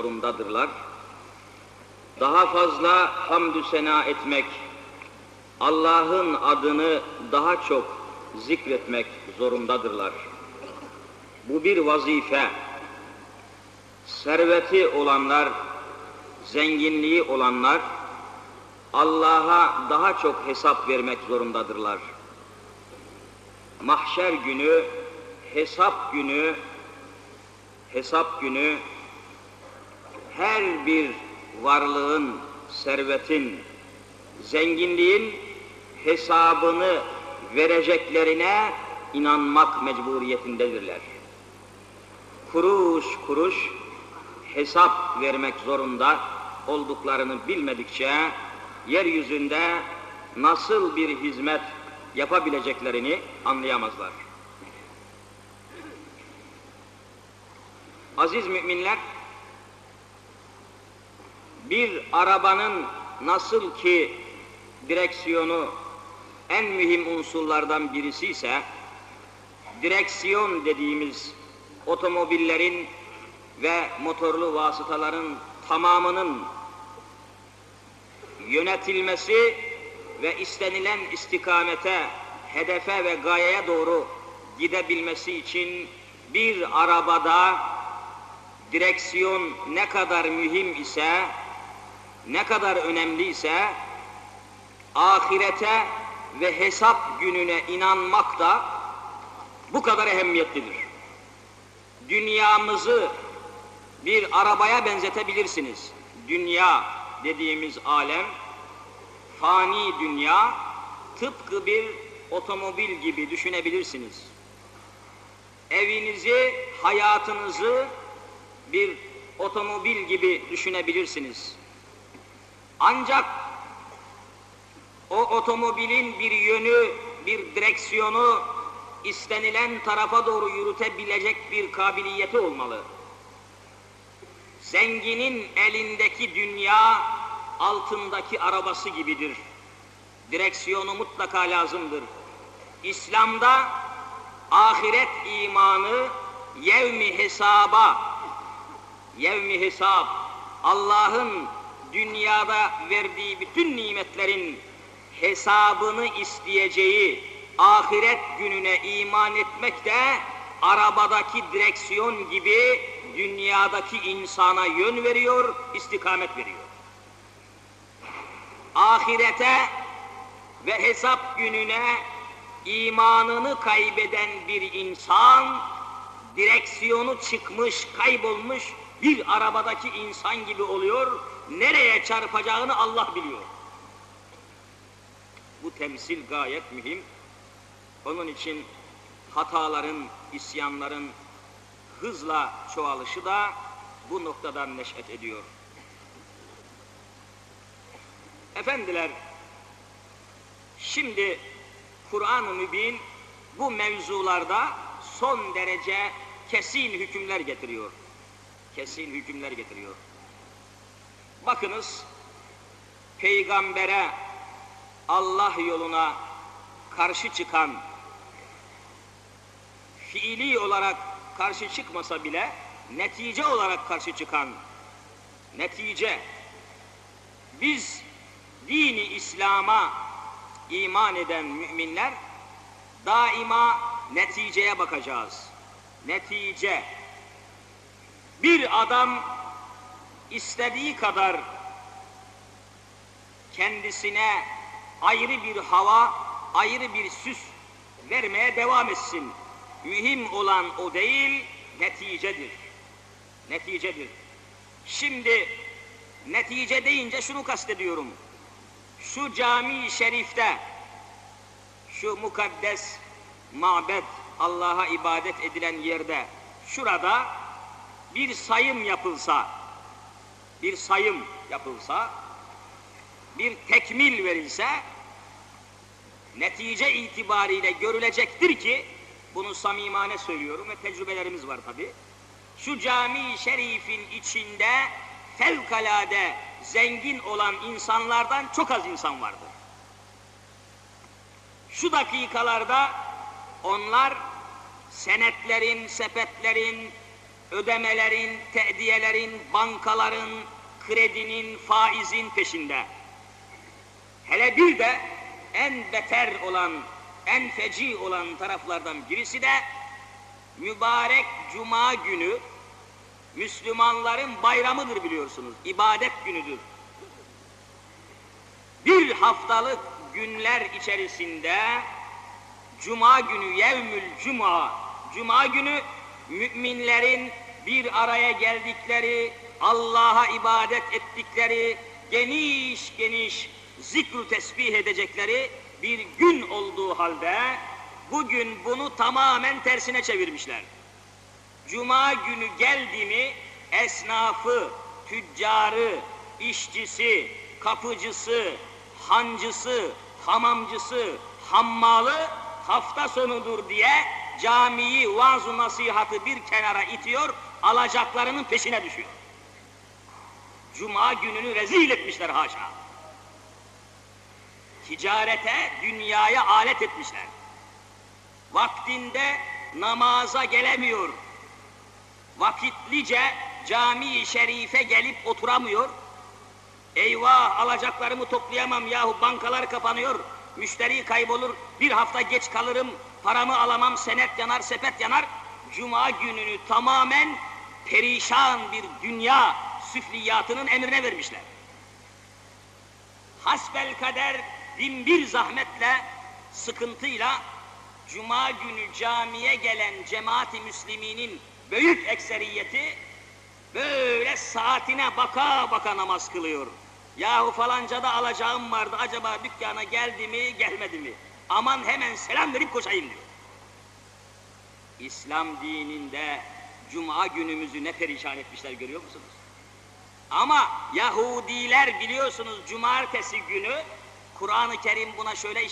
zorundadırlar. Daha fazla hamdü sena etmek, Allah'ın adını daha çok zikretmek zorundadırlar. Bu bir vazife. Serveti olanlar, zenginliği olanlar Allah'a daha çok hesap vermek zorundadırlar. Mahşer günü, hesap günü, hesap günü her bir varlığın, servetin, zenginliğin hesabını vereceklerine inanmak mecburiyetindedirler. Kuruş kuruş hesap vermek zorunda olduklarını bilmedikçe yeryüzünde nasıl bir hizmet yapabileceklerini anlayamazlar. Aziz müminler, bir arabanın nasıl ki direksiyonu en mühim unsurlardan birisi ise direksiyon dediğimiz otomobillerin ve motorlu vasıtaların tamamının yönetilmesi ve istenilen istikamete, hedefe ve gayeye doğru gidebilmesi için bir arabada direksiyon ne kadar mühim ise ne kadar önemli ise ahirete ve hesap gününe inanmak da bu kadar ehemmiyetlidir. Dünyamızı bir arabaya benzetebilirsiniz. Dünya dediğimiz alem, fani dünya, tıpkı bir otomobil gibi düşünebilirsiniz. Evinizi, hayatınızı bir otomobil gibi düşünebilirsiniz. Ancak o otomobilin bir yönü, bir direksiyonu istenilen tarafa doğru yürütebilecek bir kabiliyeti olmalı. Zenginin elindeki dünya altındaki arabası gibidir. Direksiyonu mutlaka lazımdır. İslam'da ahiret imanı yevmi hesaba, yevmi hesap, Allah'ın dünyada verdiği bütün nimetlerin hesabını isteyeceği ahiret gününe iman etmek de arabadaki direksiyon gibi dünyadaki insana yön veriyor, istikamet veriyor. Ahirete ve hesap gününe imanını kaybeden bir insan direksiyonu çıkmış, kaybolmuş bir arabadaki insan gibi oluyor. Nereye çarpacağını Allah biliyor. Bu temsil gayet mühim. Onun için hataların, isyanların hızla çoğalışı da bu noktadan neşet ediyor. Efendiler, şimdi Kur'an-ı Mübin bu mevzularda son derece kesin hükümler getiriyor. Kesin hükümler getiriyor. Bakınız, peygambere, Allah yoluna karşı çıkan, fiili olarak karşı çıkmasa bile, netice olarak karşı çıkan, netice, biz dini İslam'a iman eden müminler, daima neticeye bakacağız. Netice, bir adam istediği kadar kendisine ayrı bir hava, ayrı bir süs vermeye devam etsin. Mühim olan o değil, neticedir. Neticedir. Şimdi netice deyince şunu kastediyorum. Şu cami-i şerifte, şu mukaddes mabed, Allah'a ibadet edilen yerde, şurada bir sayım yapılsa, bir sayım yapılsa, bir tekmil verilse, netice itibariyle görülecektir ki, bunu samimane söylüyorum ve tecrübelerimiz var tabi. Şu cami-i şerifin içinde fevkalade zengin olan insanlardan çok az insan vardır. Şu dakikalarda onlar senetlerin, sepetlerin, ödemelerin, te'diyelerin, bankaların, kredinin, faizin peşinde. Hele bir de en beter olan, en feci olan taraflardan birisi de mübarek cuma günü Müslümanların bayramıdır biliyorsunuz. ibadet günüdür. Bir haftalık günler içerisinde cuma günü yevmül cuma cuma günü müminlerin bir araya geldikleri Allah'a ibadet ettikleri geniş geniş zikru tesbih edecekleri bir gün olduğu halde bugün bunu tamamen tersine çevirmişler. Cuma günü geldi mi esnafı, tüccarı, işçisi, kapıcısı, hancısı, hamamcısı, hammalı hafta sonudur diye camiyi vaaz nasihatı bir kenara itiyor, alacaklarının peşine düşüyor. Cuma gününü rezil etmişler haşa. Ticarete, dünyaya alet etmişler. Vaktinde namaza gelemiyor. Vakitlice cami-i şerife gelip oturamıyor. Eyvah alacaklarımı toplayamam yahu bankalar kapanıyor. Müşteri kaybolur, bir hafta geç kalırım, paramı alamam, senet yanar, sepet yanar. Cuma gününü tamamen perişan bir dünya süfliyatının emrine vermişler. Hasbel kader bin bir zahmetle, sıkıntıyla Cuma günü camiye gelen cemaati müsliminin büyük ekseriyeti böyle saatine baka baka namaz kılıyor. Yahu falanca da alacağım vardı acaba dükkana geldi mi gelmedi mi? Aman hemen selam verip koşayım diyor. İslam dininde cuma günümüzü ne perişan etmişler görüyor musunuz? Ama Yahudiler biliyorsunuz cumartesi günü Kur'an-ı Kerim buna şöyle işaret